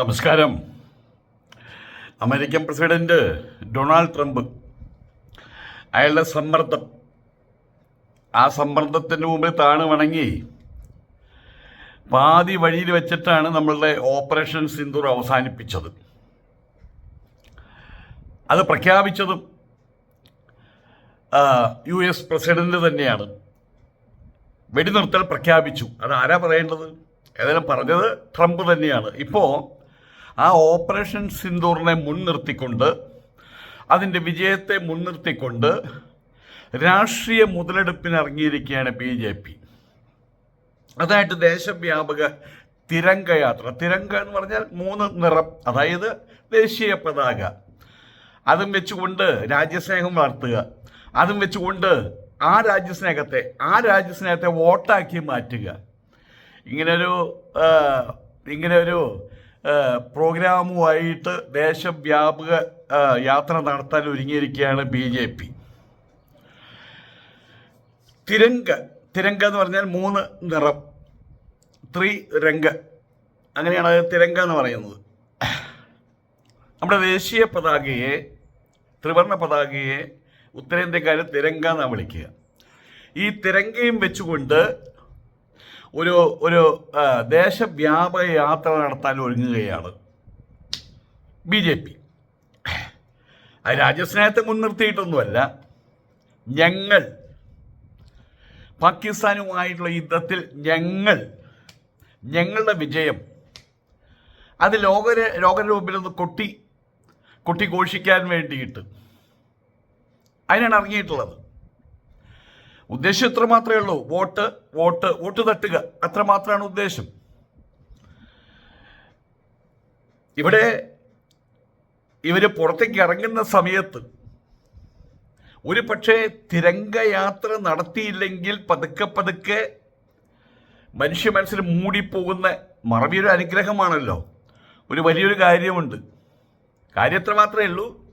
നമസ്കാരം. American president Donald Trump അയാളുടെ സമ്മർദ്ദം. ആ സമ്മർദ്ദത്തിന് മുമ്പിൽ താണു വണങ്ങി പാതി വഴിയിൽ വെച്ചിട്ടാണ് നമ്മളുടെ ഓപ്പറേഷൻ സിന്ദൂർ അവസാനിപ്പിച്ചത്. അത് പ്രഖ്യാപിച്ചതും യു എസ് പ്രസിഡന്റ് തന്നെയാണ്. വെടിനിർത്തൽ പ്രഖ്യാപിച്ചു. അത് ആരാ പറയേണ്ടത്? ഏതായാലും പറഞ്ഞത് ട്രംപ് തന്നെയാണ്. ഇപ്പോൾ ആ ഓപ്പറേഷൻ സിന്ദൂറിനെ മുൻനിർത്തിക്കൊണ്ട് അതിന്റെ വിജയത്തെ മുൻനിർത്തിക്കൊണ്ട് രാഷ്ട്രീയ മുതലെടുപ്പിന് ഇറങ്ങിയിരിക്കുകയാണ് ബി ജെ പി. അതായിട്ട് ദേശവ്യാപക തിരങ്കയാത്ര തിരങ്ക എന്ന് പറഞ്ഞാൽ മൂന്ന് നിറം അതായത് ദേശീയ പതാക. അതും വെച്ചുകൊണ്ട് രാജ്യസ്നേഹം വളർത്തുക. അതും വെച്ചുകൊണ്ട് ആ രാജ്യസ്നേഹത്തെ ആ രാജ്യസ്നേഹത്തെ വോട്ടാക്കി മാറ്റുക. ഇങ്ങനൊരു ഇങ്ങനൊരു പ്രോഗ്രാമുമായിട്ട് ദേശവ്യാപക യാത്ര നടത്താൻ ഒരുങ്ങിയിരിക്കുകയാണ് B J P. Tiranga Tiranga എന്ന് പറഞ്ഞാൽ മൂന്ന് നിറം. ത്രീ രംഗ. അങ്ങനെയാണ് തിരങ്ക എന്ന് പറയുന്നത്. നമ്മുടെ ദേശീയ പതാകയെ ത്രിവർണ പതാകയെ ഉത്തരേന്ത്യക്കാർ തിരങ്ക എന്നാണ് വിളിക്കുക. ഈ തിരങ്കയും വെച്ചുകൊണ്ട് ഒരു ഒരു ദേശവ്യാപക യാത്ര നടത്താൻ ഒരുങ്ങുകയാണ് ബി ജെ പി. അത് രാജ്യസ്നേഹത്തെ മുൻനിർത്തിയിട്ടൊന്നുമല്ല. ഞങ്ങൾ പാകിസ്ഥാനുമായിട്ടുള്ള യുദ്ധത്തിൽ ഞങ്ങൾ ഞങ്ങളുടെ വിജയം അത് ലോകര ലോകരുടെ മുമ്പിൽ കൊട്ടി കൊട്ടി ഘോഷിക്കാൻ വേണ്ടിയിട്ട് അതിനാണ് ഇറങ്ങിയിട്ടുള്ളത്. ഉദ്ദേശം ഇത്ര മാത്രമേ ഉള്ളൂ. വോട്ട് വോട്ട് വോട്ട് തട്ടുക. അത്ര മാത്രമാണ് ഉദ്ദേശം. ഇവിടെ ഇവർ പുറത്തേക്ക് ഇറങ്ങുന്ന സമയത്ത് ഒരു പക്ഷേ തിരംഗയാത്ര നടത്തിയില്ലെങ്കിൽ പതുക്കെ പതുക്കെ മനുഷ്യ മനസ്സിൽ മൂടിപ്പോകുന്ന മറവിയൊരു അനുഗ്രഹമാണല്ലോ. ഒരു വലിയൊരു കാര്യമുണ്ട്. കാര്യം എത്ര മാത്രമേ ഉള്ളൂ.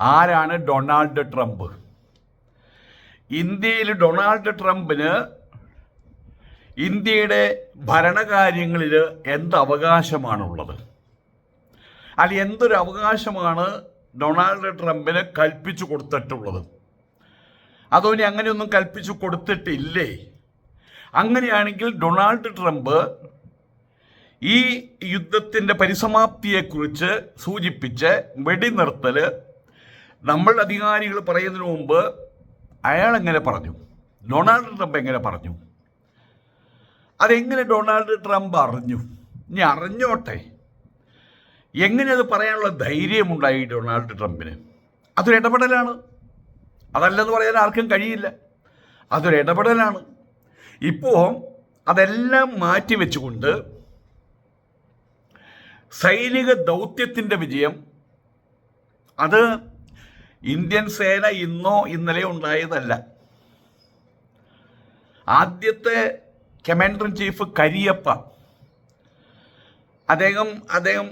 ആരാണ് ഡൊണാൾഡ് ട്രംപ്? ഇന്ത്യയിൽ ഡൊണാൾഡ് ട്രംപിന് ഇന്ത്യയുടെ ഭരണകാര്യങ്ങളിൽ എന്ത് അവകാശമാണുള്ളത് അല്ല എന്തൊരു അവകാശമാണ് ഡൊണാൾഡ് ട്രംപിന് കൽപ്പിച്ചു കൊടുത്തിട്ടുള്ളത്? അതോ ഇനി അങ്ങനെയൊന്നും കൽപ്പിച്ചു കൊടുത്തിട്ടില്ലേ? അങ്ങനെയാണെങ്കിൽ ഡൊണാൾഡ് ട്രംപ് ഈ യുദ്ധത്തിന്റെ പരിസമാപ്തിയെക്കുറിച്ച് സൂചിപ്പിച്ച് വെടിനിർത്തൽ നമ്മൾ അധികാരികൾ പറയുന്നതിന് മുമ്പ് അയാൾ എങ്ങനെ പറഞ്ഞു? ഡൊണാൾഡ് ട്രംപ് എങ്ങനെ പറഞ്ഞു? അതെങ്ങനെ ഡൊണാൾഡ് ട്രംപ് അറിഞ്ഞു? ഇനി അറിഞ്ഞോട്ടെ. എങ്ങനെ അത് പറയാനുള്ള ധൈര്യമുണ്ടായി ഡൊണാൾഡ് ട്രംപിന്? അതൊരു ഇടപെടലാണ്. അതല്ലെന്ന് പറയാൻ ആർക്കും കഴിയില്ല. അതൊരു ഇടപെടലാണ്. ഇപ്പോൾ അതെല്ലാം മാറ്റി വെച്ചുകൊണ്ട് സൈനിക ദൗത്യത്തിന്റെ വിജയം അത് ഇന്ത്യൻ സേന ഇന്നോ ഇന്നലെ ഉണ്ടായതല്ല. ആദ്യത്തെ കമാൻഡർ ഇൻ ചീഫ് കരിയപ്പ. അദ്ദേഹം അദ്ദേഹം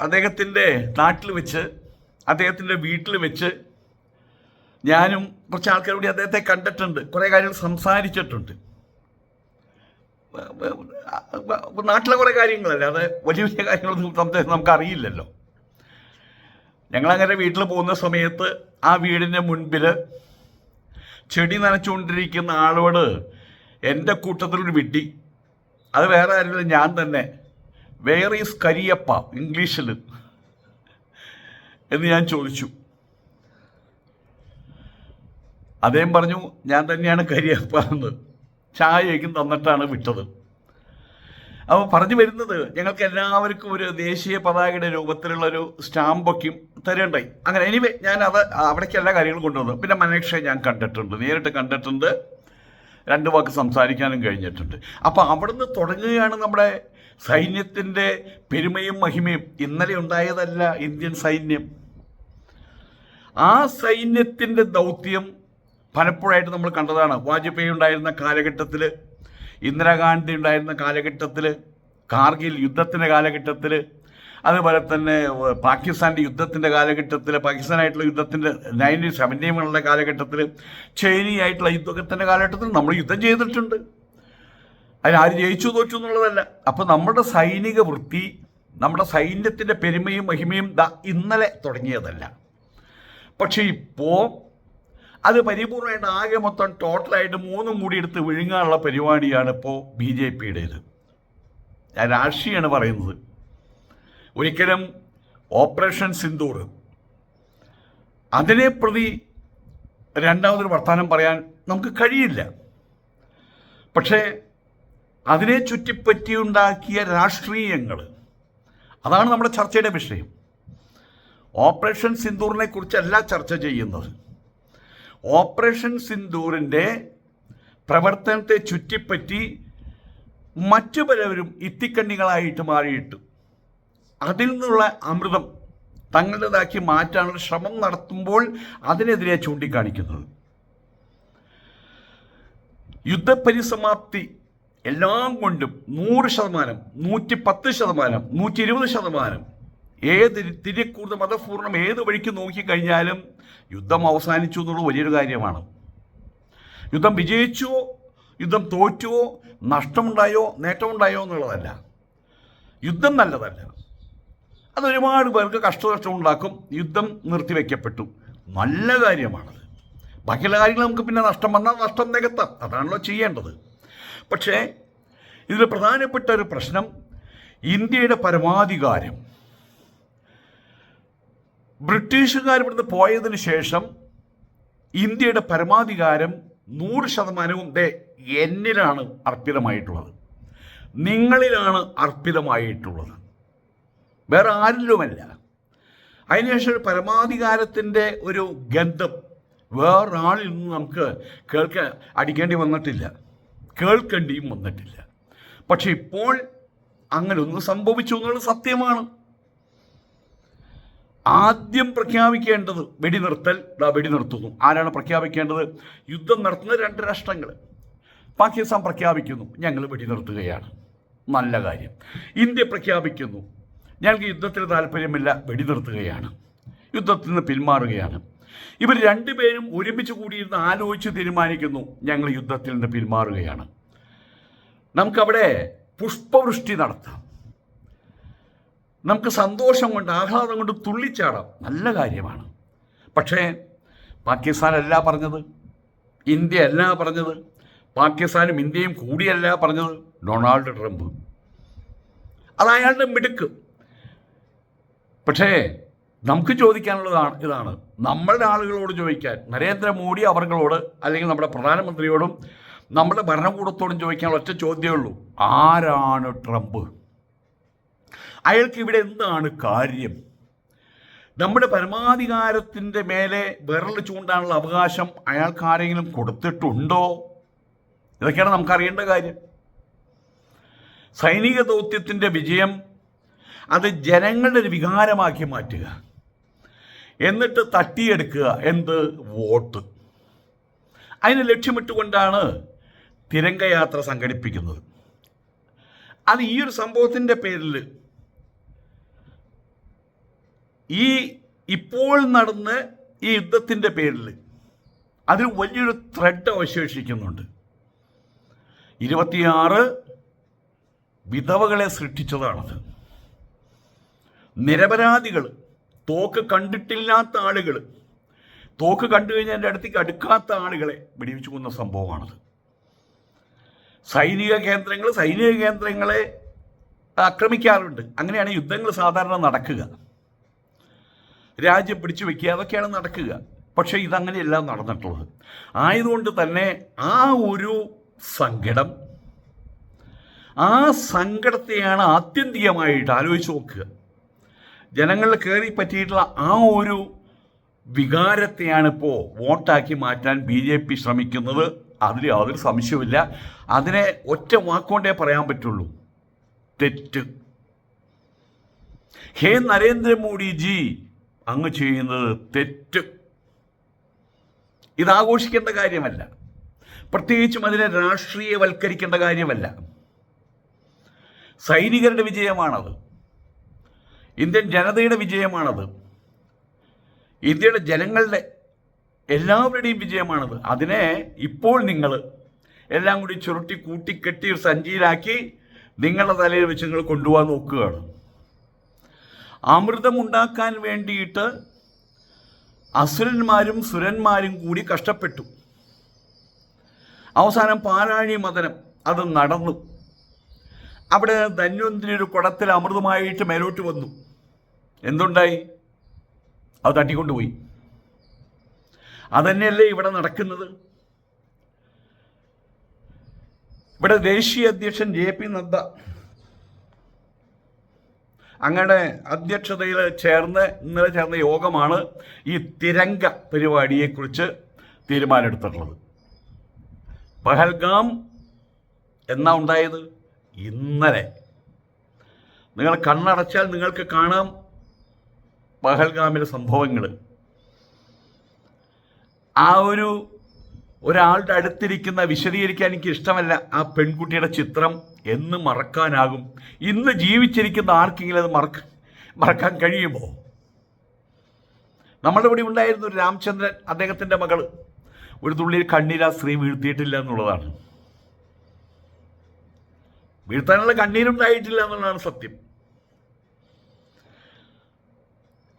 അദ്ദേഹത്തിന്റെ നാട്ടിൽ വെച്ച് അദ്ദേഹത്തിന്റെ വീട്ടിൽ വെച്ച് ഞാനും കുറച്ച് ആൾക്കാർ കൂടി അദ്ദേഹത്തെ കണ്ടിട്ടുണ്ട്. കുറേ കാര്യങ്ങൾ സംസാരിച്ചിട്ടുണ്ട്. നാട്ടിലെ കുറേ കാര്യങ്ങളല്ലേ? അത് വലിയ വലിയ കാര്യങ്ങളൊന്നും നമുക്ക് അറിയില്ലല്ലോ ഞങ്ങളങ്ങനെ വീട്ടിൽ പോകുന്ന സമയത്ത് ആ വീടിന്റെ മുൻപിൽ ചെടി നനച്ചുകൊണ്ടിരിക്കുന്ന ആളോട് എന്റെ കൂട്ടത്തിലൊരു വിട്ടി അത് വേറെ ആരുമില്ല ഞാൻ തന്നെ. Where is Kariappa? ഇംഗ്ലീഷിൽ എന്ന് ഞാൻ ചോദിച്ചു. അദ്ദേഹം പറഞ്ഞു ഞാൻ തന്നെയാണ് കരിയപ്പ എന്ന്. ചായയ്ക്കും തന്നിട്ടാണ് വിട്ടത്. അപ്പോൾ പറഞ്ഞു വരുന്നത് ഞങ്ങൾക്ക് എല്ലാവർക്കും ഒരു ദേശീയ പതാകയുടെ രൂപത്തിലുള്ള ഒരു സ്റ്റാമ്പൊക്കെയും തരേണ്ടായി. അങ്ങനെ എനിവേ ഞാൻ അത് അവിടേക്ക് എല്ലാ കാര്യങ്ങളും കൊണ്ടുവന്നു. പിന്നെ മനേക്ഷയെ ഞാൻ കണ്ടിട്ടുണ്ട് നേരിട്ട് കണ്ടിട്ടുണ്ട്. രണ്ട് വാക്ക് സംസാരിക്കാനും കഴിഞ്ഞിട്ടുണ്ട്. അപ്പോൾ അവിടുന്ന് തുടങ്ങുകയാണ് നമ്മുടെ സൈന്യത്തിന്റെ പെരുമയും മഹിമയും. ഇന്നലെ ഉണ്ടായതല്ല ഇന്ത്യൻ സൈന്യം. ആ സൈന്യത്തിന്റെ ദൗത്യം പലപ്പോഴായിട്ട് നമ്മൾ കണ്ടതാണ്. വാജ്പേയി ഉണ്ടായിരുന്ന കാലഘട്ടത്തിൽ ഇന്ദിരാഗാന്ധി ഉണ്ടായിരുന്ന കാലഘട്ടത്തിൽ കാർഗിൽ യുദ്ധത്തിന്റെ കാലഘട്ടത്തിൽ അതുപോലെ തന്നെ പാകിസ്ഥാന്റെ യുദ്ധത്തിന്റെ കാലഘട്ടത്തിൽ പാകിസ്ഥാനായിട്ടുള്ള യുദ്ധത്തിന്റെ നയന്റീൻ സെവന്റീനുള്ള കാലഘട്ടത്തിൽ ചൈനയായിട്ടുള്ള യുദ്ധത്തിന്റെ കാലഘട്ടത്തിൽ നമ്മൾ യുദ്ധം ചെയ്തിട്ടുണ്ട്. അതിനാര് ജയിച്ചു തോറ്റു എന്നുള്ളതല്ല. അപ്പോൾ നമ്മുടെ സൈനിക വൃത്തി നമ്മുടെ സൈന്യത്തിന്റെ പെരുമയും മഹിമയും ഇന്നലെ തുടങ്ങിയതല്ല. പക്ഷേ ഇപ്പോൾ അത് പരിപൂർണമായിട്ട് ആകെ മൊത്തം ടോട്ടലായിട്ട് മൂന്നും കൂടി എടുത്ത് വിഴുങ്ങാനുള്ള പരിപാടിയാണ് ഇപ്പോൾ ബി ജെ പിയുടേത്. ഞാൻ രാഷ്ട്രീയമാണ് പറയുന്നത്. ഒരിക്കലും ഓപ്പറേഷൻ സിന്ദൂർ അതിനെ പ്രതി രണ്ടാമതൊരു വർത്തമാനം പറയാൻ നമുക്ക് കഴിയില്ല. പക്ഷേ അതിനെ ചുറ്റിപ്പറ്റിയുണ്ടാക്കിയ രാഷ്ട്രീയങ്ങൾ അതാണ് നമ്മുടെ ചർച്ചയുടെ വിഷയം. ഓപ്പറേഷൻ സിന്ദൂറിനെ കുറിച്ചല്ല ചർച്ച ചെയ്യുന്നത്. ഓപ്പറേഷൻ സിന്ദൂറിന്റെ പ്രവർത്തനത്തെ ചുറ്റിപ്പറ്റി മറ്റു പലവരും ഇത്തിക്കണ്ണികളായിട്ട് മാറിയിട്ട്. അതിൽ നിന്നുള്ള അമൃതം തങ്ങളുടേതാക്കി മാറ്റാനുള്ള ശ്രമം നടത്തുമ്പോൾ അതിനെതിരെ ചൂണ്ടിക്കാണിക്കുന്നത്. യുദ്ധപരിസമാപ്തി എല്ലാം കൊണ്ടും നൂറ് ശതമാനം നൂറ്റി പത്ത് ശതമാനം നൂറ്റി ഇരുപത് ശതമാനം ഏത് തിരിക്കൂർന്ന മതപൂർണം ഏത് വഴിക്ക് നോക്കിക്കഴിഞ്ഞാലും യുദ്ധം അവസാനിച്ചു എന്നുള്ള വലിയൊരു കാര്യമാണ്. യുദ്ധം വിജയിച്ചുവോ യുദ്ധം തോറ്റുവോ നഷ്ടമുണ്ടായോ നേട്ടമുണ്ടായോ എന്നുള്ളതല്ല. യുദ്ധം നല്ലതല്ല. അതൊരുപാട് പേർക്ക് കഷ്ടനഷ്ടം ഉണ്ടാക്കും യുദ്ധം നിർത്തിവെക്കപ്പെട്ടു. നല്ല കാര്യമാണത്. ബാക്കിയുള്ള കാര്യങ്ങൾ നമുക്ക് പിന്നെ നഷ്ടം വന്നാൽ നഷ്ടം നികത്താം. അതാണല്ലോ ചെയ്യേണ്ടത്. പക്ഷേ ഇതിൽ പ്രധാനപ്പെട്ട ഒരു പ്രശ്നം ഇന്ത്യയുടെ പരമാധികാരം. ബ്രിട്ടീഷുകാർ ഇവിടുന്ന് പോയതിനു ശേഷം ഇന്ത്യയുടെ പരമാധികാരം നൂറ് ശതമാനവും ദേ എന്നിലാണ് അർപ്പിതമായിട്ടുള്ളത്. നിങ്ങളിലാണ് അർപ്പിതമായിട്ടുള്ളത്. വേറെ ആരിലുമല്ല. അതിനുശേഷം പരമാധികാരത്തിന്റെ ഒരു ഗന്ധം വേറൊരാളിൽ നിന്ന് നമുക്ക് കേൾക്ക അടിക്കേണ്ടി വന്നിട്ടില്ല. കേൾക്കേണ്ടിയും വന്നിട്ടില്ല. പക്ഷെ ഇപ്പോൾ അങ്ങനെ ഒന്ന് സംഭവിച്ചു എന്നുള്ളത് സത്യമാണ്. ആദ്യം പ്രഖ്യാപിക്കേണ്ടത് വെടിനിർത്തൽ വെടി നിർത്തുന്നു ആരാണ് പ്രഖ്യാപിക്കേണ്ടത്? യുദ്ധം നടത്തുന്ന രണ്ട് രാഷ്ട്രങ്ങൾ. പാകിസ്ഥാൻ പ്രഖ്യാപിക്കുന്നു ഞങ്ങൾ വെടി നിർത്തുകയാണ് നല്ല കാര്യം. ഇന്ത്യ പ്രഖ്യാപിക്കുന്നു ഞങ്ങൾക്ക് യുദ്ധത്തിൽ താല്പര്യമില്ല വെടിനിർത്തുകയാണ്. യുദ്ധത്തിൽ നിന്ന് പിന്മാറുകയാണ്. ഇവർ രണ്ടുപേരും ഒരുമിച്ച് കൂടിയിരുന്ന് ആലോചിച്ച് തീരുമാനിക്കുന്നു ഞങ്ങൾ യുദ്ധത്തിൽ നിന്ന് പിന്മാറുകയാണ്. നമുക്കവിടെ പുഷ്പവൃഷ്ടി നടത്താം. നമുക്ക് സന്തോഷം കൊണ്ട് ആഹ്ലാദം കൊണ്ട് തുള്ളിച്ചാടാം. നല്ല കാര്യമാണ്. പക്ഷേ പാകിസ്ഥാനല്ല പറഞ്ഞത്. ഇന്ത്യ അല്ല പറഞ്ഞത്. പാകിസ്ഥാനും ഇന്ത്യയും കൂടിയല്ല പറഞ്ഞത് ഡൊണാൾഡ് ട്രംപ്. അത് അയാളുടെ മിടുക്ക്. പക്ഷേ നമുക്ക് ചോദിക്കാനുള്ളതാണ് ഇതാണ്. നമ്മളുടെ ആളുകളോട് ചോദിക്കാൻ നരേന്ദ്രമോദി അവർകളോട് അല്ലെങ്കിൽ നമ്മുടെ പ്രധാനമന്ത്രിയോടും നമ്മുടെ ഭരണകൂടത്തോടും ചോദിക്കാനുള്ള ഒറ്റ ചോദ്യമേ ഉള്ളൂ. ആരാണ് ട്രംപ്? അയാൾക്ക് ഇവിടെ എന്താണ് കാര്യം? നമ്മുടെ പരമാധികാരത്തിന്റെ മേലെ വിരൽ ചൂണ്ടാനുള്ള അവകാശം അയാൾക്ക് ആരെങ്കിലും കൊടുത്തിട്ടുണ്ടോ? ഇതൊക്കെയാണ് നമുക്കറിയേണ്ട കാര്യം. സൈനിക ദൗത്യത്തിന്റെ വിജയം അത് ജനങ്ങളുടെ ഒരു വികാരമാക്കി മാറ്റുക. എന്നിട്ട് തട്ടിയെടുക്കുക എന്ത്? വോട്ട്. അതിന് ലക്ഷ്യമിട്ടുകൊണ്ടാണ് തിരങ്കയാത്ര സംഘടിപ്പിക്കുന്നത്. അത് ഈ ഒരു സംഭവത്തിന്റെ പേരിൽ ഈ ഇപ്പോൾ നടന്ന ഈ യുദ്ധത്തിന്റെ പേരിൽ അതിൽ വലിയൊരു ത്രെഡ് അവശേഷിക്കുന്നുണ്ട്. ഇരുപത്തിയാറ് വിധവകളെ സൃഷ്ടിച്ചതാണത്. നിരപരാധികൾ തോക്ക് കണ്ടിട്ടില്ലാത്ത ആളുകൾ തോക്ക് കണ്ടു കഴിഞ്ഞാൽ എന്റെ അടുത്തേക്ക് അടുക്കാത്ത ആളുകളെ വെടിവെച്ചു കൊന്ന സംഭവമാണത്. സൈനിക കേന്ദ്രങ്ങൾ സൈനിക കേന്ദ്രങ്ങളെ ആക്രമിക്കാറുണ്ട്. അങ്ങനെയാണ് യുദ്ധങ്ങൾ സാധാരണ നടക്കുക. രാജ്യം പിടിച്ചു വെക്കുക അതൊക്കെയാണ് നടക്കുക. പക്ഷേ ഇതങ്ങനെയല്ല നടന്നിട്ടുള്ളത്. ആയതുകൊണ്ട് തന്നെ ആ ഒരു സങ്കടം ആ സങ്കടത്തെയാണ് ആത്യന്തികമായിട്ട് ആലോചിച്ച് നോക്കുക. ജനങ്ങളിൽ കയറി പറ്റിയിട്ടുള്ള ആ ഒരു വികാരത്തെയാണ് ഇപ്പോൾ വോട്ടാക്കി മാറ്റാൻ ബി ജെ പി ശ്രമിക്കുന്നത്. അതിൽ യാതൊരു സംശയമില്ല അതിനെ ഒറ്റ വാക്കുകൊണ്ടേ പറയാൻ പറ്റുള്ളൂ. തെറ്റ്. ഹേ നരേന്ദ്രമോദിജി അങ്ങ് ചെയ്യുന്നത് തെറ്റ്. ഇതാഘോഷിക്കേണ്ട കാര്യമല്ല. പ്രത്യേകിച്ചും അതിനെ രാഷ്ട്രീയവൽക്കരിക്കേണ്ട കാര്യമല്ല. സൈനികരുടെ വിജയമാണത്. ഇന്ത്യൻ ജനതയുടെ വിജയമാണത്. ഇന്ത്യയുടെ ജനങ്ങളുടെ എല്ലാവരുടെയും വിജയമാണത്. അതിനെ ഇപ്പോൾ നിങ്ങൾ എല്ലാം കൂടി ചുരുട്ടി കൂട്ടിക്കെട്ടി സഞ്ചിയിലാക്കി നിങ്ങളുടെ തലയിൽ വെച്ച് നിങ്ങൾ കൊണ്ടുപോകാൻ നോക്കുകയാണ്. അമൃതം ഉണ്ടാക്കാൻ വേണ്ടിയിട്ട് അസുരന്മാരും സുരന്മാരും കൂടി കഷ്ടപ്പെട്ടു. അവസാനം പാലാഴി മദനം അത് നടന്നു. അവിടെ ധന്വന്തിരി ഒരു കുടത്തിൽ അമൃതമായിട്ട് മേലോട്ട് വന്നു. എന്തുണ്ടായി? അത് തട്ടിക്കൊണ്ടുപോയി. അതന്നെയല്ലേ ഇവിടെ നടക്കുന്നത്? ഇവിടെ ദേശീയ അധ്യക്ഷൻ ജെ പി നദ്ദ അങ്ങയുടെ അധ്യക്ഷതയിൽ ചേർന്ന് ഇന്നലെ ചേർന്ന യോഗമാണ് ഈ തിരങ്ക പരിപാടിയെക്കുറിച്ച് തീരുമാനമെടുത്തിട്ടുള്ളത്. പഹൽഗാം എന്നാ ഉണ്ടായത്? ഇന്നലെ. നിങ്ങൾ കണ്ണടച്ചാൽ നിങ്ങൾക്ക് കാണാം പഹൽഗാമിലെ സംഭവങ്ങൾ. ആ ഒരു ഒരാളുടെ അടുത്തിരിക്കുന്ന വിശദീകരിക്കാൻ എനിക്ക് ഇഷ്ടമല്ല. ആ പെൺകുട്ടിയുടെ ചിത്രം എന്ന് മറക്കാനാകും. ഇന്ന് ജീവിച്ചിരിക്കുന്ന ആർക്കെങ്കിലും അത് മറക്ക മറക്കാൻ കഴിയുമോ? നമ്മുടെ ഇവിടെ ഉണ്ടായിരുന്ന ഒരു രാമചന്ദ്രൻ അദ്ദേഹത്തിന്റെ മകൾ ഒരു തുള്ളിയിൽ കണ്ണീര സ്ത്രീ വീഴ്ത്തിയിട്ടില്ല എന്നുള്ളതാണ്. വീഴ്ത്താനുള്ള കണ്ണീരുണ്ടായിട്ടില്ല എന്നുള്ളതാണ് സത്യം.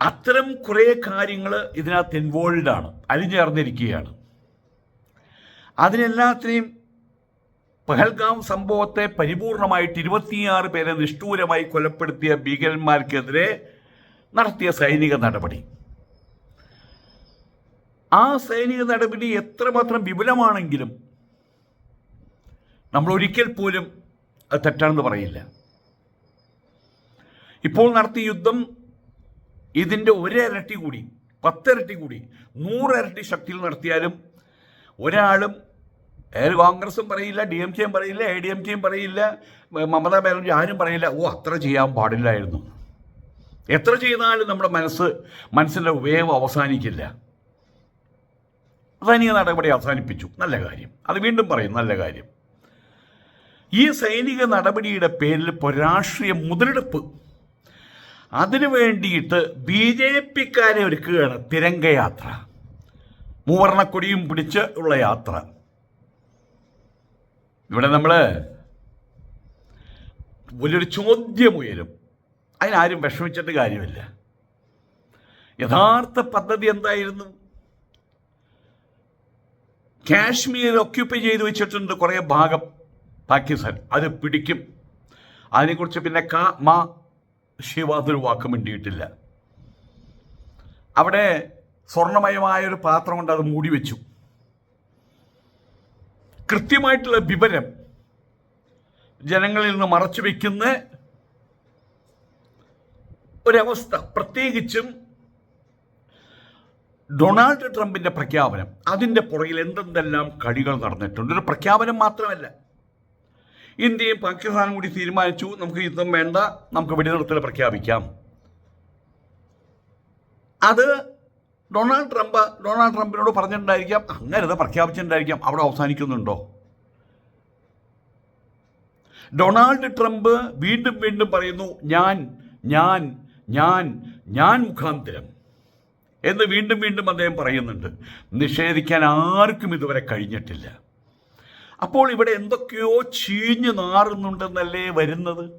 അത്തരം കുറേ കാര്യങ്ങൾ ഇതിനകത്ത് ഇൻവോൾവ് ആണ് അലിഞ്ഞേർന്നിരിക്കുകയാണ്. അതിനെല്ലാത്തിനെയും പഹൽഗാം സംഭവത്തെ പരിപൂർണമായിട്ട് ഇരുപത്തിയാറ് പേരെ നിഷ്ഠൂരമായി കൊലപ്പെടുത്തിയ ഭീകരന്മാർക്കെതിരെ നടത്തിയ സൈനിക നടപടി. ആ സൈനിക നടപടി എത്രമാത്രം വിപുലമാണെങ്കിലും നമ്മൾ ഒരിക്കൽ പോലും അത് തെറ്റാണെന്ന് പറയില്ല. ഇപ്പോൾ നടത്തിയ യുദ്ധം ഇതിന്റെ ഒരിരട്ടി കൂടി പത്തിരട്ടി കൂടി നൂറിരട്ടി ശക്തിയിൽ നടത്തിയാലും ഒരാളും കോൺഗ്രസും പറയില്ല ഡി എം കെയും പറയില്ല എ ഡി എം കെയും പറയില്ല മമതാ ബാനർജി ആരും പറയില്ല. ഓ അത്ര ചെയ്യാൻ പാടില്ലായിരുന്നു. എത്ര ചെയ്താലും നമ്മുടെ മനസ്സ് മനസ്സിന്റെ വേവ് അവസാനിക്കില്ല. സൈനിക നടപടി അവസാനിപ്പിച്ചു. നല്ല കാര്യം. അത് വീണ്ടും പറയും നല്ല കാര്യം. ഈ സൈനിക നടപടിയുടെ പേരിൽ ഇപ്പോൾ രാഷ്ട്രീയ മുതലെടുപ്പ്. അതിനു വേണ്ടിയിട്ട് ബി ജെ പിക്കാരെ ഒരുക്കുകയാണ് തിരംഗയാത്ര മൂവർണക്കൊടിയും പിടിച്ച് ഉള്ള യാത്ര. ഇവിടെ നമ്മൾ വലിയൊരു ചോദ്യം ഉയരും അതിനാരും വിഷമിച്ചിട്ട് കാര്യമില്ല. യഥാർത്ഥ പദ്ധതി എന്തായിരുന്നു? കാശ്മീർ ഒക്യുപ്പൈ ചെയ്ത് വെച്ചിട്ടുണ്ട് കുറേ ഭാഗം പാകിസ്ഥാൻ. അത് പിടിക്കും. അതിനെക്കുറിച്ച് പിന്നെ ക മാ ശിവാദൊരു വാക്ക് മിണ്ടിയിട്ടില്ല. അവിടെ സ്വർണമയമായ ഒരു പാത്രം കൊണ്ട് അത് മൂടി വെച്ചു. കൃത്യമായിട്ടുള്ള വിവരം ജനങ്ങളിൽ നിന്ന് മറച്ചു വയ്ക്കുന്ന ഒരവസ്ഥ. പ്രത്യേകിച്ചും ഡൊണാൾഡ് ട്രംപിന്റെ പ്രഖ്യാപനം. അതിന്റെ പുറകിൽ എന്തെന്തെല്ലാം കളികൾ നടന്നിട്ടുണ്ട്. ഒരു പ്രഖ്യാപനം മാത്രമല്ല. ഇന്ത്യയും പാകിസ്ഥാനും കൂടി തീരുമാനിച്ചു നമുക്ക് യുദ്ധം വേണ്ട നമുക്ക് വെടിനിർത്തൽ പ്രഖ്യാപിക്കാം. അത് ഡൊണാൾഡ് ട്രംപ് ഡൊണാൾഡ് ട്രംപിനോട് പറഞ്ഞിട്ടുണ്ടായിരിക്കാം അങ്ങനെ പ്രഖ്യാപിച്ചിട്ടുണ്ടായിരിക്കാം അവിടെ അവസാനിക്കുന്നുണ്ടോ? ഡൊണാൾഡ് ട്രംപ് വീണ്ടും വീണ്ടും പറയുന്നു ഞാൻ ഞാൻ ഞാൻ ഞാൻ മുഖാന്തരം എന്ന് വീണ്ടും വീണ്ടും അദ്ദേഹം പറയുന്നുണ്ട്. നിഷേധിക്കാൻ ആർക്കും ഇതുവരെ കഴിഞ്ഞിട്ടില്ല. അപ്പോൾ ഇവിടെ എന്തൊക്കെയോ ചീഞ്ഞു നാറുന്നുണ്ടെന്നല്ലേ വരുന്നത്?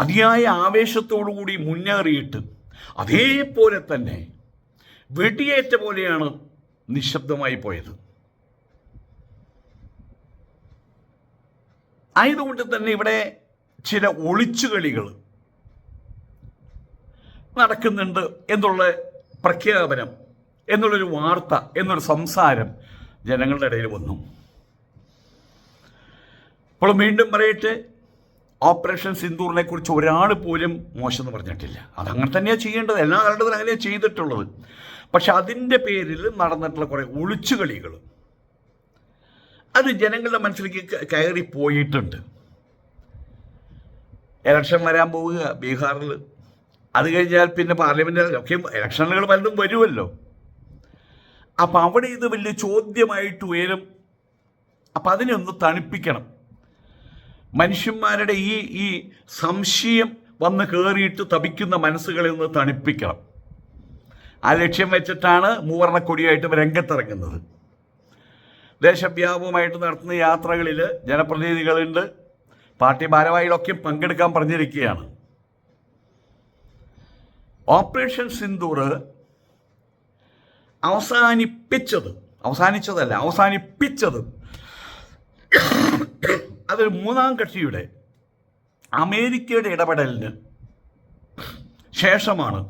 അതിയായ ആവേശത്തോടുകൂടി മുന്നേറിയിട്ട് അതേപോലെ തന്നെ വെടിയേറ്റ പോലെയാണ് നിശബ്ദമായി പോയത്. ആയതുകൊണ്ട് തന്നെ ഇവിടെ ചില ഒളിച്ചുകളികൾ നടക്കുന്നുണ്ട് എന്നുള്ള പ്രഖ്യാപനം എന്നുള്ളൊരു വാർത്ത എന്നൊരു സംസാരം ജനങ്ങളുടെ ഇടയിൽ വന്നു. അപ്പോൾ വീണ്ടും പറയട്ടെ ഓപ്പറേഷൻ സിന്ദൂറിനെ കുറിച്ച് ഒരാൾ പോലും മോശമെന്ന് പറഞ്ഞിട്ടില്ല. അതങ്ങനെ തന്നെയാണ് ചെയ്യേണ്ടത്. എല്ലാ കാലത്തും അങ്ങനെയാണ് ചെയ്തിട്ടുള്ളത്. പക്ഷെ അതിന്റെ പേരിൽ നടന്നിട്ടുള്ള കുറേ ഒളിച്ചുകളികൾ. അത് ജനങ്ങളുടെ മനസ്സിലേക്ക് കയറി പോയിട്ടുണ്ട്. ഇലക്ഷൻ വരാൻ പോവുക ബീഹാറിൽ. അത് കഴിഞ്ഞാൽ പിന്നെ പാർലമെന്റ് ഒക്കെ ഇലക്ഷനുകൾ പലതും വരുമല്ലോ. അപ്പം അവിടെ ഇത് വലിയ ചോദ്യമായിട്ട് ഉയരും. അപ്പം അതിനെ ഒന്ന് തണുപ്പിക്കണം. മനുഷ്യന്മാരുടെ ഈ ഈ സംശയം വന്ന് കയറിയിട്ട് തപിക്കുന്ന മനസ്സുകളിൽ നിന്ന് തണുപ്പിക്കണം. ആ ലക്ഷ്യം വെച്ചിട്ടാണ് മൂവർണക്കൊടിയായിട്ട് രംഗത്തിറങ്ങുന്നത്. ദേശവ്യാപകമായിട്ട് നടത്തുന്ന യാത്രകളിൽ ജനപ്രതിനിധികളുണ്ട്. പാർട്ടി ഭാരവാഹികളൊക്കെ പങ്കെടുക്കാൻ പറഞ്ഞിരിക്കുകയാണ്. ഓപ്പറേഷൻ സിന്ദൂർ അവസാനിപ്പിച്ചത് അവസാനിച്ചതല്ല അവസാനിപ്പിച്ചത് അതൊരു മൂന്നാം കക്ഷിയുടെ അമേരിക്കയുടെ ഇടപെടലിന് ശേഷമാണ്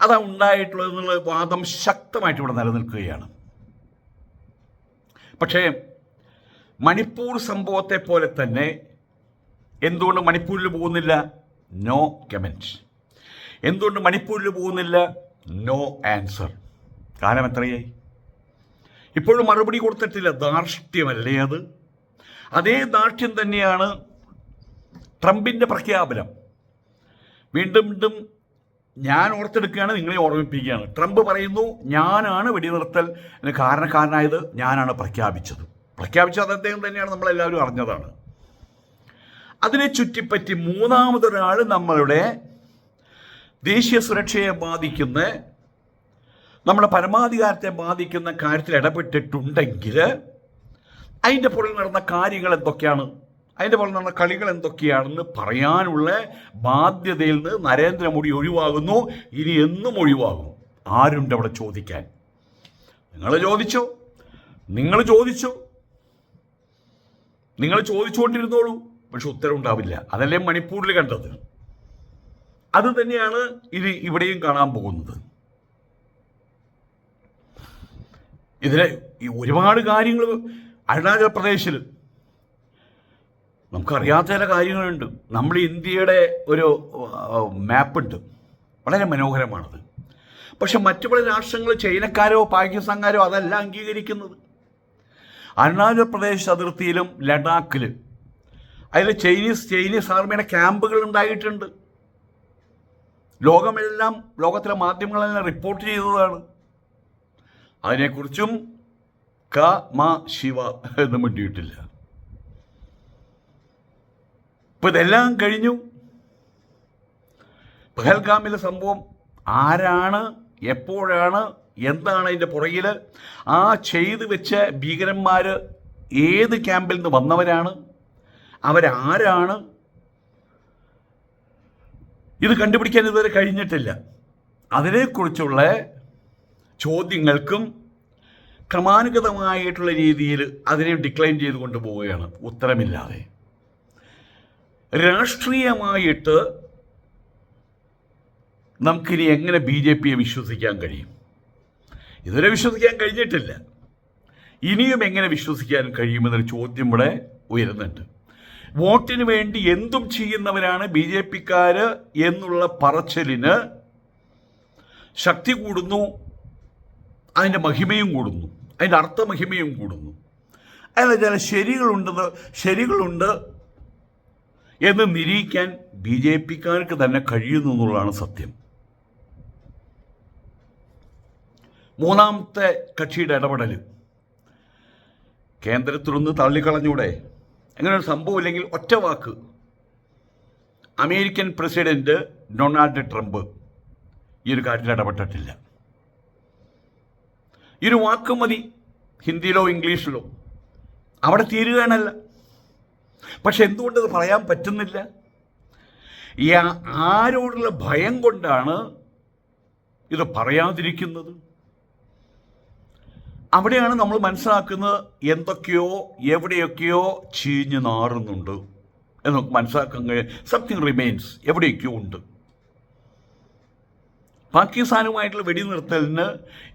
അതാ ഉണ്ടായിട്ടുള്ളത് എന്നുള്ള വാദം ശക്തമായിട്ട് ഇവിടെ നിലനിൽക്കുകയാണ്. പക്ഷേ മണിപ്പൂർ സംഭവത്തെ പോലെ തന്നെ എന്തുകൊണ്ട് മണിപ്പൂരിൽ പോകുന്നില്ല? നോ കമന്റ് എന്തുകൊണ്ട് മണിപ്പൂരിൽ പോകുന്നില്ല? No answer. കാലം എത്രയായി? ഇപ്പോഴും മറുപടി കൊടുത്തിട്ടില്ല. ധാർഷ്ട്യമല്ലേ അത്? അതേ ദാർഢ്യം തന്നെയാണ് ട്രംപിന്റെ പ്രഖ്യാപനം. വീണ്ടും വീണ്ടും ഞാൻ ഓർത്തെടുക്കുകയാണ് നിങ്ങളെ ഓർമ്മിപ്പിക്കുകയാണ്. ട്രംപ് പറയുന്നു ഞാനാണ് വെടിനിർത്തൽ കാരണക്കാരനായത് ഞാനാണ് പ്രഖ്യാപിച്ചത്. പ്രഖ്യാപിച്ചത് അദ്ദേഹം തന്നെയാണ് നമ്മളെല്ലാവരും അറിഞ്ഞതാണ്. അതിനെ ചുറ്റിപ്പറ്റി മൂന്നാമതൊരാൾ നമ്മളുടെ ദേശീയ സുരക്ഷയെ ബാധിക്കുന്ന നമ്മുടെ പരമാധികാരത്തെ ബാധിക്കുന്ന കാര്യത്തിൽ ഇടപെട്ടിട്ടുണ്ടെങ്കിൽ അതിന്റെ പുറകിൽ നടന്ന കാര്യങ്ങൾ എന്തൊക്കെയാണ്? അതിന്റെ പുറകിൽ നടന്ന കളികൾ എന്തൊക്കെയാണെന്ന് പറയാനുള്ള ബാധ്യതയിൽ നിന്ന് നരേന്ദ്രമോദി ഒഴിവാകുന്നു. ഇനി എന്നും ഒഴിവാകും. ആരുണ്ട് അവിടെ ചോദിക്കാൻ? നിങ്ങൾ ചോദിച്ചോ? നിങ്ങൾ ചോദിച്ചോ? നിങ്ങൾ ചോദിച്ചുകൊണ്ടിരുന്നോളൂ. പക്ഷെ ഉത്തരവുണ്ടാവില്ല അതല്ലേ മണിപ്പൂരിൽ കണ്ടത്? അത് തന്നെയാണ് ഇത് ഇവിടെയും കാണാൻ പോകുന്നത്. ഇതിലെ ഒരുപാട് കാര്യങ്ങൾ അരുണാചൽ പ്രദേശിൽ. നമുക്കറിയാത്ത ചില കാര്യങ്ങളുണ്ട്. നമ്മൾ ഇന്ത്യയുടെ ഒരു മാപ്പുണ്ട്. വളരെ മനോഹരമാണത്. പക്ഷെ മറ്റു പല രാഷ്ട്രങ്ങൾ ചൈനക്കാരോ പാകിസ്ഥാൻകാരോ അതല്ല അംഗീകരിക്കുന്നത്. അരുണാചൽ പ്രദേശ് അതിർത്തിയിലും ലഡാക്കിലും അതിൽ ചൈനീസ് ചൈനീസ് ആർമിയുടെ ക്യാമ്പുകൾ ഉണ്ടായിട്ടുണ്ട്. ലോകമെല്ലാം ലോകത്തിലെ മാധ്യമങ്ങളെല്ലാം റിപ്പോർട്ട് ചെയ്തതാണ്. അതിനെക്കുറിച്ചും ക മ ശിവ എന്ന് മിണ്ടിയിട്ടില്ല ഇപ്പം ഇതെല്ലാം കഴിഞ്ഞു. പഹൽഗാമിലെ സംഭവം ആരാണ് എപ്പോഴാണ് എന്താണ് അതിന്റെ പുറകിൽ ആ ചെയ്തു വെച്ച ഭീകരന്മാർ ഏത് ക്യാമ്പിൽ നിന്ന് വന്നവരാണ്? അവരാരാണ്? ഇത് കണ്ടുപിടിക്കാൻ ഇതുവരെ കഴിഞ്ഞിട്ടില്ല. അതിനെക്കുറിച്ചുള്ള ചോദ്യങ്ങൾക്കും ക്രമാനുഗതമായിട്ടുള്ള രീതിയിൽ അതിനെ ഡിക്ലൈൻ ചെയ്ത് കൊണ്ടുപോവുകയാണ് ഉത്തരമില്ലാതെ. രാഷ്ട്രീയമായിട്ട് നമുക്കിനി എങ്ങനെ ബി ജെ പിയെ വിശ്വസിക്കാൻ കഴിയും? ഇതുവരെ വിശ്വസിക്കാൻ കഴിഞ്ഞിട്ടില്ല. ഇനിയും എങ്ങനെ വിശ്വസിക്കാൻ കഴിയുമെന്നൊരു ചോദ്യം ഇവിടെ ഉയരുന്നുണ്ട്. വോട്ടിന് വേണ്ടി എന്തും ചെയ്യുന്നവരാണ് ബി ജെ പിക്കാർ എന്നുള്ള പറച്ചലിന് ശക്തി കൂടുന്നു അതിന്റെ മഹിമയും കൂടുന്നു. അതിന്റെ അർത്ഥമഹിമയും കൂടുന്നു. അതിൽ ചില ശരികളുണ്ടെന്ന് ശരികളുണ്ട് എന്ന് നിരീക്കാൻ ബി ജെ പിക്കാർക്ക് തന്നെ കഴിയുന്നു എന്നുള്ളതാണ് സത്യം. മൂന്നാമത്തെ കക്ഷിയുടെ ഇടപെടൽ. കേന്ദ്രത്തിലൊന്ന് തള്ളിക്കളഞ്ഞൂടെ? അങ്ങനെ ഒരു സംഭവം ഇല്ലെങ്കിൽ ഒറ്റ വാക്ക്. അമേരിക്കൻ പ്രസിഡന്റ് ഡൊണാൾഡ് ട്രംപ് ഈ ഒരു കാര്യത്തിൽ ഇടപെട്ടിട്ടില്ല. ഈ ഒരു വാക്ക് മതി ഹിന്ദിയിലോ ഇംഗ്ലീഷിലോ. അവിടെ തീരുകയാണല്ല. പക്ഷെ എന്തുകൊണ്ടത് പറയാൻ പറ്റുന്നില്ല? ഈ ആരോടുള്ള ഭയം കൊണ്ടാണ് ഇത് പറയാതിരിക്കുന്നത്. അവിടെയാണ് നമ്മൾ മനസ്സിലാക്കുന്നത് എന്തൊക്കെയോ എവിടെയൊക്കെയോ ചീഞ്ഞ് നാറുന്നുണ്ട്. എന്ന് നമുക്ക് മനസ്സിലാക്കാൻ കഴിയും. സംതിങ് റിമെയിൻസ് എവിടെയൊക്കെയോ ഉണ്ട്. പാകിസ്ഥാനുമായിട്ടുള്ള വെടിനിർത്തലിന്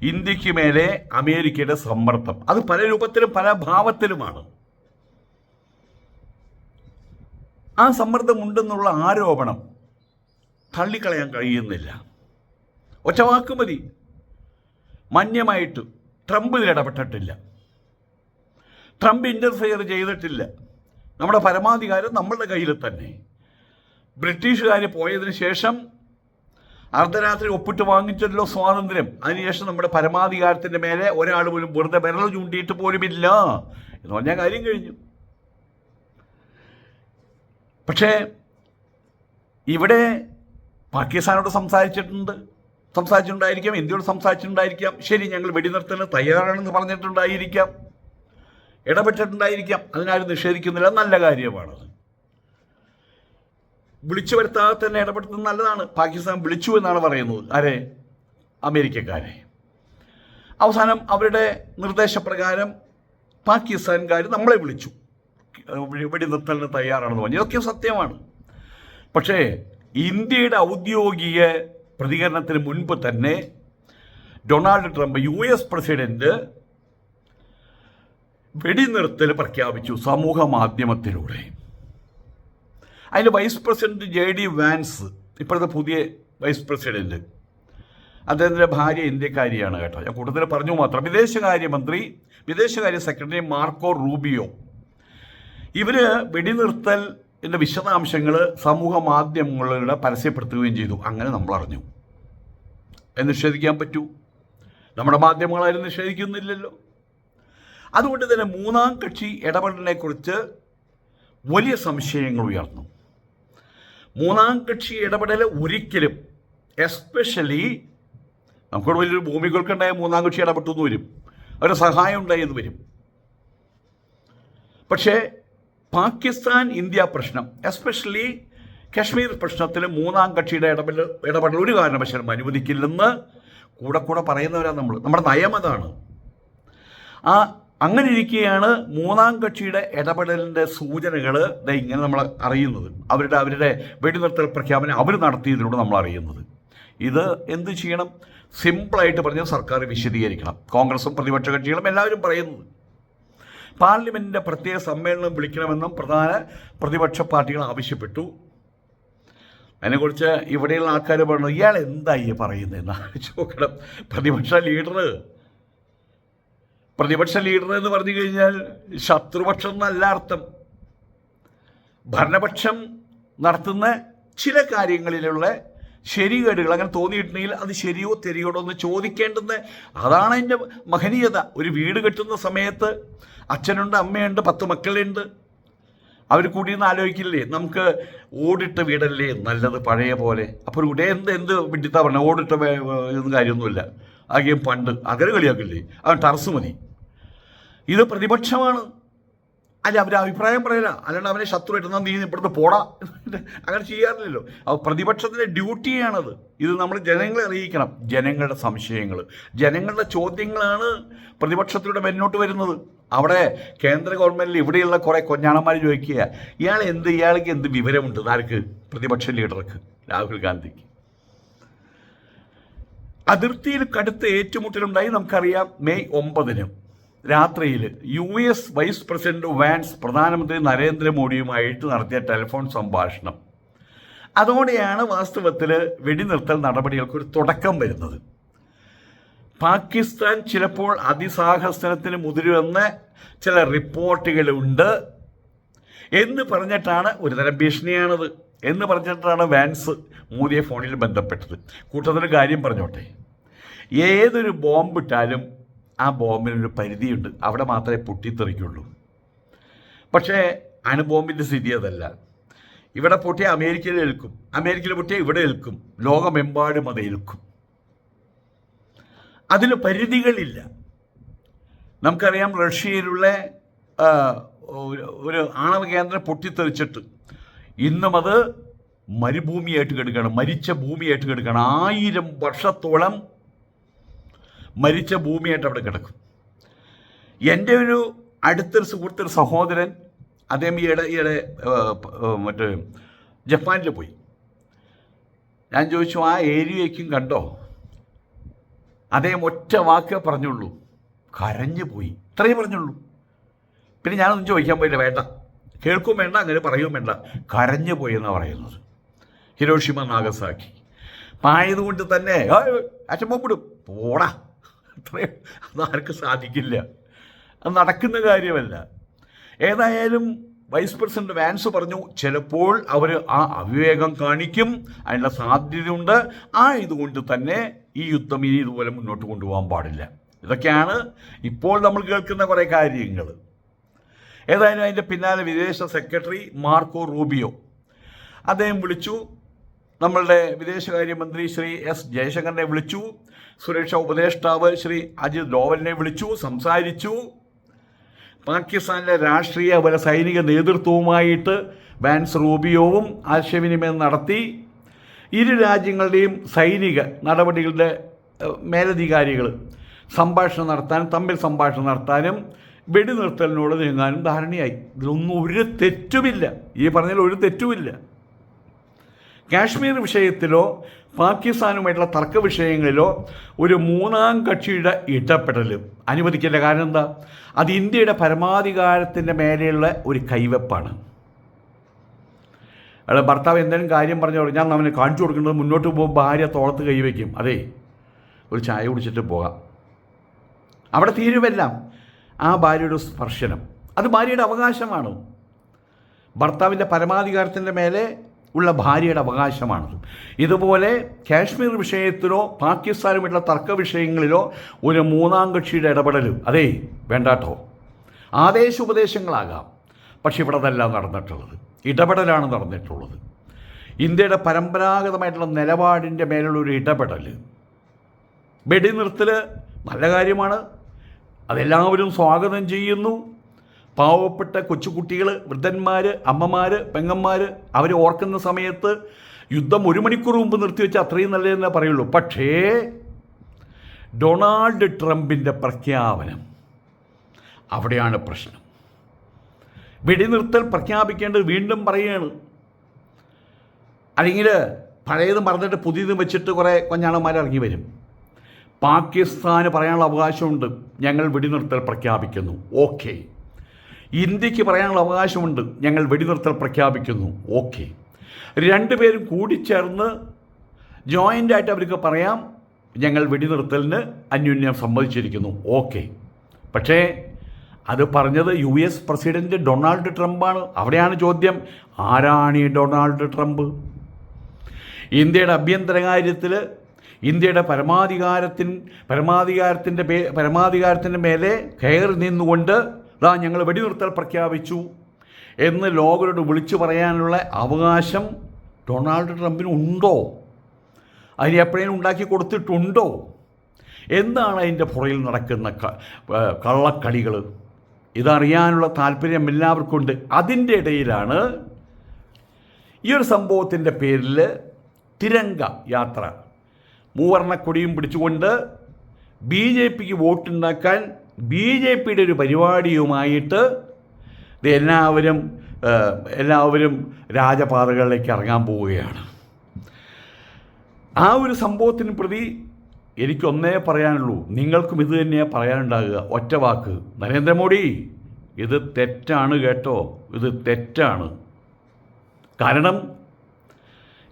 ഇന്ത്യയ്ക്ക് മേലെ അമേരിക്കയുടെ സമ്മർദ്ദം. അത് പല രൂപത്തിലും പല ഭാവത്തിലുമാണ്. ആ സമ്മർദ്ദമുണ്ടെന്നുള്ള ആരോപണം തള്ളിക്കളയാൻ കഴിയുന്നില്ല. ഒറ്റ വാക്ക് മതി. മാന്യമായിട്ട് ട്രംപ് ഇടപെട്ടിട്ടില്ല. ട്രംപ് ഇന്റർഫിയർ ചെയ്തിട്ടില്ല. നമ്മുടെ പരമാധികാരം നമ്മളുടെ കയ്യിൽ തന്നെ. ബ്രിട്ടീഷുകാർ പോയതിന് ശേഷം അർദ്ധരാത്രി ഒപ്പിട്ട് വാങ്ങിച്ചല്ലോ സ്വാതന്ത്ര്യം. അതിനുശേഷം നമ്മുടെ പരമാധികാരത്തിന്റെ മേലെ ഒരാൾ പോലും വെറുതെ വിരൽ ചൂണ്ടിയിട്ട് പോലുമില്ല. എന്ന് പറഞ്ഞാൽ കാര്യം കഴിഞ്ഞു. പക്ഷേ ഇവിടെ പാകിസ്ഥാനോട് സംസാരിച്ചിട്ടുണ്ട്. സംസാരിച്ചിട്ടുണ്ടായിരിക്കാം ഇന്ത്യയോട് സംസാരിച്ചിട്ടുണ്ടായിരിക്കാം. ശരി ഞങ്ങൾ വെടിനിർത്തലിന് തയ്യാറാണെന്ന് പറഞ്ഞിട്ടുണ്ടായിരിക്കാം. ഇടപെട്ടിട്ടുണ്ടായിരിക്കാം. അതിനാരും നിഷേധിക്കുന്നില്ല. നല്ല കാര്യമാണത്. വിളിച്ചു വരുത്താതെ തന്നെ ഇടപെടുന്നത് നല്ലതാണ്. പാകിസ്ഥാൻ വിളിച്ചു എന്നാണ് പറയുന്നത്. ആരെ? അമേരിക്കക്കാരെ. അവസാനം അവരുടെ നിർദ്ദേശപ്രകാരം പാകിസ്ഥാൻകാർ നമ്മളെ വിളിച്ചു. വെടിനിർത്തലിന് തയ്യാറാണെന്ന് പറഞ്ഞു. ഇതൊക്കെ സത്യമാണ്. പക്ഷേ ഇന്ത്യയുടെ ഔദ്യോഗിക പ്രതികരണത്തിന് മുൻപ് തന്നെ Donald Trump U S president വെടിനിർത്തൽ പ്രഖ്യാപിച്ചു സമൂഹ മാധ്യമത്തിലൂടെ അതിന് vice president J D Vance ഇപ്പോഴത്തെ പുതിയ വൈസ് പ്രസിഡന്റ്. അദ്ദേഹത്തിന്റെ ഭാര്യ ഇന്ത്യക്കാരിയാണ് കേട്ടോ. ഞാൻ കൂടുതൽ പറഞ്ഞു മാത്രം. വിദേശകാര്യമന്ത്രി വിദേശകാര്യ സെക്രട്ടറി മാർക്കോ റൂബിയോ. ഇവർ വെടിനിർത്തലിന്റെ വിശദാംശങ്ങൾ സമൂഹ മാധ്യമങ്ങളിലൂടെ പരസ്യപ്പെടുത്തുകയും ചെയ്തു. അങ്ങനെ നമ്മൾ അറിഞ്ഞു. എന്ന് നിഷേധിക്കാൻ പറ്റൂ. നമ്മുടെ മാധ്യമങ്ങളാരും നിഷേധിക്കുന്നില്ലല്ലോ. അതുകൊണ്ട് തന്നെ മൂന്നാം കക്ഷി ഇടപെടലിനെക്കുറിച്ച് വലിയ സംശയങ്ങൾ ഉയർന്നു. മൂന്നാം കക്ഷി ഇടപെടൽ ഒരിക്കലും എസ്പെഷ്യലി നമുക്കിവിടെ വലിയൊരു ഭൂമികൾക്കുണ്ടായ മൂന്നാം കക്ഷി ഇടപെട്ടു എന്ന് വരും. അവരുടെ സഹായം ഉണ്ടായെന്ന് വരും. പക്ഷേ പാകിസ്ഥാൻ ഇന്ത്യ പ്രശ്നം എസ്പെഷ്യലി കശ്മീർ പ്രശ്നത്തിൽ മൂന്നാം കക്ഷിയുടെ ഇടപെടൽ ഇടപെടൽ ഒരു കാരണവശാലും അനുവദിക്കില്ലെന്ന് കൂടെ കൂടെ പറയുന്നവരാണ് നമ്മൾ നമ്മുടെ നയം അതാണ്. ആ അങ്ങനെ ഇരിക്കുകയാണ് മൂന്നാം കക്ഷിയുടെ ഇടപെടലിന്റെ സൂചനകൾ ഇങ്ങനെ നമ്മൾ അറിയുന്നത്. അവരുടെ അവരുടെ വെടിനിർത്തൽ പ്രഖ്യാപനം അവർ നടത്തിയതിലൂടെ നമ്മൾ അറിയുന്നത്. ഇത് എന്ത് ചെയ്യണം? സിമ്പിളായിട്ട് പറഞ്ഞാൽ സർക്കാർ വിശദീകരിക്കണം. കോൺഗ്രസും പ്രതിപക്ഷ കക്ഷികളും എല്ലാവരും പറയുന്നത്. പാർലമെന്റിന്റെ പ്രത്യേക സമ്മേളനം വിളിക്കണമെന്നും പ്രധാന പ്രതിപക്ഷ പാർട്ടികൾ ആവശ്യപ്പെട്ടു. അതിനെക്കുറിച്ച് ഇവിടെയുള്ള ആൾക്കാർ പറഞ്ഞു ഇയാൾ എന്തായി പറയുന്നത് ആലോചിച്ച് നോക്കണം പ്രതിപക്ഷ ലീഡർ പ്രതിപക്ഷ ലീഡർ എന്ന് പറഞ്ഞു കഴിഞ്ഞാൽ ശത്രുപക്ഷം എന്നല്ല അർത്ഥം. ഭരണപക്ഷം നടത്തുന്ന ചില കാര്യങ്ങളിലുള്ള ശരികേടുകൾ അങ്ങനെ തോന്നിയിട്ടുണ്ടെങ്കിൽ അത് ശരിയോ തെരിയോടോ എന്ന് ചോദിക്കേണ്ടുന്ന അതാണ് എന്റെ മഹനീയത. ഒരു വീട് കെട്ടുന്ന സമയത്ത് അച്ഛനുണ്ട് അമ്മയുണ്ട് പത്ത് മക്കളുണ്ട്. അവർ കൂടി നിന്ന് ആലോചിക്കില്ലേ നമുക്ക് ഓടിട്ട വീടല്ലേ നല്ലത് പഴയ പോലെ. അപ്പോൾ ഇവിടെ എന്ത് എന്ത് വിട്ടിത്താ പറഞ്ഞത്? ഓടിട്ട വേ- ഇതൊന്നും ഗെയിം പണ്ട് അങ്ങനെ കളിയാക്കില്ലേ? അവൻ ടർസ് മതി ഇത് പ്രതിപക്ഷമാണ്. അല്ല അവരെ അഭിപ്രായം പറയില്ല അല്ലാണ്ട് അവനെ ശത്രുവായിട്ട് നീ ഇപ്പുറത്ത് പോടാ? അങ്ങനെ ചെയ്യാറില്ലല്ലോ. അപ്പോൾ പ്രതിപക്ഷത്തിന്റെ ഡ്യൂട്ടിയാണത്. ഇത് നമ്മൾ ജനങ്ങളെ അറിയിക്കണം. ജനങ്ങളുടെ സംശയങ്ങൾ. ജനങ്ങളുടെ ചോദ്യങ്ങളാണ് പ്രതിപക്ഷത്തിലൂടെ മുന്നോട്ട് വരുന്നത്. അവിടെ കേന്ദ്ര ഗവൺമെന്റിൽ ഇവിടെയുള്ള കുറേ കൊഞ്ഞാണന്മാർ ചോദിക്കുക ഇയാൾ എന്ത്? ഇയാൾക്ക് എന്ത് വിവരമുണ്ട്? ആർക്ക്? പ്രതിപക്ഷ ലീഡർക്ക്. രാഹുൽ ഗാന്ധിക്ക്. അതിർത്തിയിൽ കടുത്ത ഏറ്റുമുട്ടലുണ്ടായി നമുക്കറിയാം മെയ് ഒമ്പതിന് രാത്രിയിൽ U S vice president Vance പ്രധാനമന്ത്രി നരേന്ദ്രമോദിയുമായിട്ട് നടത്തിയ ടെലിഫോൺ സംഭാഷണം. അതോടെയാണ് വാസ്തവത്തിൽ വെടിനിർത്തൽ നടപടികൾക്ക് ഒരു തുടക്കം വരുന്നത്. പാകിസ്ഥാൻ ചിലപ്പോൾ അതിസാഹസനത്തിന് മുതിരുവെന്ന് ചില റിപ്പോർട്ടുകളുണ്ട് എന്ന് പറഞ്ഞിട്ടാണ് ഒരുതരം ഭീഷണിയാണത്. എന്ന് പറഞ്ഞിട്ടാണ് വാൻസ് മോദിയെ ഫോണിൽ ബന്ധപ്പെട്ടത്. കൂട്ടത്തിൽ കാര്യം പറഞ്ഞോട്ടെ. ഏതൊരു ബോംബിട്ടാലും ആ ബോംബിനൊരു പരിധിയുണ്ട്. അവിടെ മാത്രമേ പൊട്ടിത്തെറിക്കുള്ളൂ. പക്ഷേ അണുബോംബിന്റെ സ്ഥിതി അതല്ല. ഇവിടെ പൊട്ടിയ അമേരിക്കയിൽ ഏൽക്കും. അമേരിക്കയിൽ പൊട്ടിയ ഇവിടെ ഏൽക്കും. ലോകമെമ്പാടും അത് ഏൽക്കും. അതിന് പരിധികളില്ല. നമുക്കറിയാം റഷ്യയിലുള്ള ഒരു ആണവ കേന്ദ്രം പൊട്ടിത്തെറിച്ചിട്ട് ഇന്നും അത് മരുഭൂമിയായിട്ട് കിടക്കുകയാണ്. മരിച്ച ഭൂമിയായിട്ട് കിടക്കുകയാണ്. ആയിരം വർഷത്തോളം മരിച്ച ഭൂമിയായിട്ട് അവിടെ കിടക്കും. എന്റെ ഒരു അടുത്തൊരു സുഹൃത്തൊരു സഹോദരൻ അദ്ദേഹം ഈയിടെ ഈയിടെ മറ്റേ ജപ്പാനിൽ പോയി. ഞാൻ ചോദിച്ചു ആ ഏരിയയ്ക്കും കണ്ടോ? അദ്ദേഹം ഒറ്റ വാക്ക് പറഞ്ഞുള്ളൂ. കരഞ്ഞു പോയി. ഇത്രയും പറഞ്ഞുള്ളൂ. പിന്നെ ഞാനൊന്നും ചോദിക്കാൻ പോയില്ല വേണ്ട. കേൾക്കും വേണ്ട അങ്ങനെ പറയും വേണ്ട. കരഞ്ഞു പോയി എന്നാണ് പറയുന്നത്. Hiroshima Nagasaki. ആയതുകൊണ്ട് തന്നെ അച്ഛൻ ബോംബിടും പോടാ. അത്രയും അതാർക്കും സാധിക്കില്ല. അത് നടക്കുന്ന കാര്യമല്ല. ഏതായാലും വൈസ് പ്രസിഡന്റ് വാൻസ് പറഞ്ഞു ചിലപ്പോൾ അവർ ആ അവിവേകം കാണിക്കും അതിനുള്ള സാധ്യതയുണ്ട്. ആ ഇതുകൊണ്ട് തന്നെ ഈ യുദ്ധം ഇനി ഇതുപോലെ മുന്നോട്ട് കൊണ്ടുപോകാൻ പാടില്ല. ഇതൊക്കെയാണ് ഇപ്പോൾ നമ്മൾ കേൾക്കുന്ന കുറേ കാര്യങ്ങൾ. ഏതായാലും അതിന്റെ പിന്നാലെ വിദേശ സെക്രട്ടറി മാർക്കോ റൂബിയോ. അദ്ദേഹം വിളിച്ചു. നമ്മളുടെ വിദേശകാര്യമന്ത്രി ശ്രീ എസ് ജയശങ്കറിനെ വിളിച്ചു. സുരക്ഷാ ഉപദേഷ്ടാവ് ശ്രീ അജിത് ഡോവലിനെ വിളിച്ചു സംസാരിച്ചു. പാകിസ്ഥാനിലെ രാഷ്ട്രീയ പല സൈനിക നേതൃത്വവുമായിട്ട് വാൻസ് റൂബിയോവും ആശയവിനിമയം നടത്തി. ഇരു രാജ്യങ്ങളുടെയും സൈനിക നടപടികളുടെ മേലധികാരികൾ സംഭാഷണം നടത്താനും തമ്മിൽ സംഭാഷണം നടത്താനും വെടിനിർത്തലിനോട് നീങ്ങാനും ധാരണയായി. ഇതിലൊന്നും ഒരു തെറ്റുമില്ല. ഈ പറഞ്ഞതിൽ ഒരു തെറ്റുമില്ല. കാശ്മീർ വിഷയത്തിലോ പാകിസ്ഥാനുമായിട്ടുള്ള തർക്ക വിഷയങ്ങളിലോ ഒരു മൂന്നാം കക്ഷിയുടെ ഇടപെടൽ അനുവദിക്കില്ല. കാരണം എന്താ? അത് ഇന്ത്യയുടെ പരമാധികാരത്തിന്റെ മേലെയുള്ള ഒരു കൈവെപ്പാണ്. അയാൾ ഭർത്താവ് എന്തെങ്കിലും കാര്യം പറഞ്ഞു ഞാൻ അവനെ കാണിച്ചു കൊടുക്കേണ്ടത് മുന്നോട്ട് പോകുമ്പോൾ ഭാര്യ തോളത്ത് കൈവയ്ക്കും. അതെ ഒരു ചായ കുടിച്ചിട്ട് പോകാം. അവിടെ തീരുമെല്ലാം. ആ ഭാര്യയുടെ സ്പർശനം. അത് ഭാര്യയുടെ അവകാശമാണ്. ഭർത്താവിന്റെ പരമാധികാരത്തിന്റെ മേലെ ഉള്ള ഭാര്യയുടെ അവകാശമാണ്. ഇതുപോലെ കാശ്മീർ വിഷയത്തിലോ പാകിസ്ഥാനുമായിട്ടുള്ള തർക്ക വിഷയങ്ങളിലോ ഒരു മൂന്നാം കക്ഷിയുടെ ഇടപെടൽ അതേ വേണ്ടാട്ടോ. ആദേശ ഉപദേശങ്ങളാകാം. പക്ഷെ ഇവിടെ അതല്ല നടന്നിട്ടുള്ളത്. ഇടപെടലാണ് നടന്നിട്ടുള്ളത്. ഇന്ത്യയുടെ പരമ്പരാഗതമായിട്ടുള്ള നിലപാടിന്റെ മേലുള്ള ഒരു ഇടപെടൽ വെടിനിർത്തൽ നല്ല കാര്യമാണ്. അതെല്ലാവരും സ്വാഗതം ചെയ്യുന്നു. പാവപ്പെട്ട കൊച്ചുകുട്ടികൾ വൃദ്ധന്മാർ അമ്മമാർ പെങ്ങന്മാർ അവർ ഓർക്കുന്ന സമയത്ത് യുദ്ധം ഒരു മണിക്കൂർ മുമ്പ് നിർത്തിവെച്ച് അത്രയും നല്ലതെന്നേ പറയുള്ളൂ. പക്ഷേ ഡൊണാൾഡ് ട്രംപിന്റെ പ്രഖ്യാപനം അവിടെയാണ് പ്രശ്നം. വെടിനിർത്തൽ പ്രഖ്യാപിക്കേണ്ടത് വീണ്ടും പറയുകയാണ്. അല്ലെങ്കിൽ പഴയത് മറന്നിട്ട് പുതിയതും വെച്ചിട്ട് കുറേ കൊഞ്ഞാണന്മാർ ഇറങ്ങി വരും. പാകിസ്ഥാന് പറയാനുള്ള അവകാശമുണ്ട്. ഞങ്ങൾ വെടിനിർത്തൽ പ്രഖ്യാപിക്കുന്നു. ഓക്കെ. ഇന്ത്യയ്ക്ക് പറയാനുള്ള അവകാശമുണ്ട്. ഞങ്ങൾ വെടിനിർത്തൽ പ്രഖ്യാപിക്കുന്നു. ഓക്കെ. രണ്ടുപേരും കൂടിച്ചേർന്ന് ജോയിന്റായിട്ട് അവർക്ക് പറയാം. ഞങ്ങൾ വെടിനിർത്തലിന് അന്യോന്യം സമ്മതിച്ചിരിക്കുന്നു. ഓക്കെ. പക്ഷേ അത് പറഞ്ഞത് യു എസ് പ്രസിഡന്റ് ഡൊണാൾഡ് ട്രംപാണ്. അവിടെയാണ് ചോദ്യം. ആരാണ് ഈ ഡൊണാൾഡ് ട്രംപ്? ഇന്ത്യയുടെ ആഭ്യന്തര കാര്യത്തിൽ ഇന്ത്യയുടെ പരമാധികാരത്തിൻ പരമാധികാരത്തിന്റെ പേ പരമാധികാരത്തിന്റെ മേലെ കയറി നിന്നുകൊണ്ട് ഇതാ ഞങ്ങൾ വെടിനിർത്തൽ പ്രഖ്യാപിച്ചു എന്ന് ലോകരോട് വിളിച്ചു പറയാനുള്ള അവകാശം ഡൊണാൾഡ് ട്രംപിന് ഉണ്ടോ? അതിന് എപ്പോഴേലും ഉണ്ടാക്കി കൊടുത്തിട്ടുണ്ടോ? എന്താണ് അതിന്റെ പുറയിൽ നടക്കുന്ന കള്ളക്കളികൾ ഇതറിയാനുള്ള താല്പര്യം എല്ലാവർക്കും ഉണ്ട്. അതിന്റെ ഇടയിലാണ് ഈ ഒരു സംഭവത്തിന്റെ പേരിൽ തിരങ്ക യാത്ര. മൂവർണക്കൊടിയും പിടിച്ചുകൊണ്ട് ബി ജെ പിക്ക് വോട്ടുണ്ടാക്കാൻ ബി ജെ പിയുടെ ഒരു പരിപാടിയുമായിട്ട് എല്ലാവരും എല്ലാവരും രാജപാതകളിലേക്ക് ഇറങ്ങാൻ പോവുകയാണ്. ആ ഒരു സംഭവത്തിന് പ്രതി എനിക്കൊന്നേ പറയാനുള്ളൂ. നിങ്ങൾക്കും ഇത് തന്നെയാണ് പറയാനുണ്ടാകുക. ഒറ്റ വാക്ക്. നരേന്ദ്രമോദി ഇത് തെറ്റാണ് കേട്ടോ. ഇത് തെറ്റാണ്. കാരണം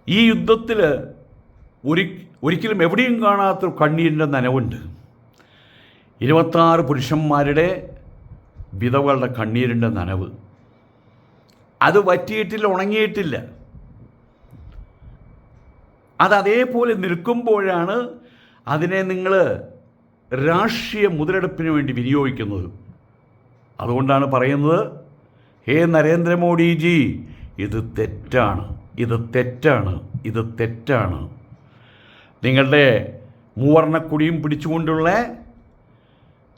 ഈ യുദ്ധത്തിൽ ഒരി ഒരിക്കലും എവിടെയും കാണാത്ത കണ്ണീരിന്റെ നനവുണ്ട്. ഇരുപത്താറ് പുരുഷന്മാരുടെ വിധവകളുടെ കണ്ണീരിന്റെ നനവ്. അത് വറ്റിയിട്ടില്ല ഉണങ്ങിയിട്ടില്ല. അത് അതേപോലെ നിൽക്കുമ്പോഴാണ് അതിനെ നിങ്ങൾ രാഷ്ട്രീയ മുതലെടുപ്പിന് വേണ്ടി വിനിയോഗിക്കുന്നത്. അതുകൊണ്ടാണ് പറയുന്നത് ഹേ നരേന്ദ്രമോദിജി ഇത് തെറ്റാണ് ഇത് തെറ്റാണ് ഇത് തെറ്റാണ്. നിങ്ങളുടെ മൂവർണക്കുടിയും പിടിച്ചുകൊണ്ടുള്ള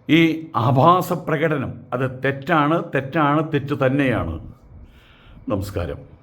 ഈ ആഭാസപ്രകടനം. അത് തെറ്റാണ് തെറ്റാണ് തെറ്റ് തന്നെയാണ്. നമസ്കാരം.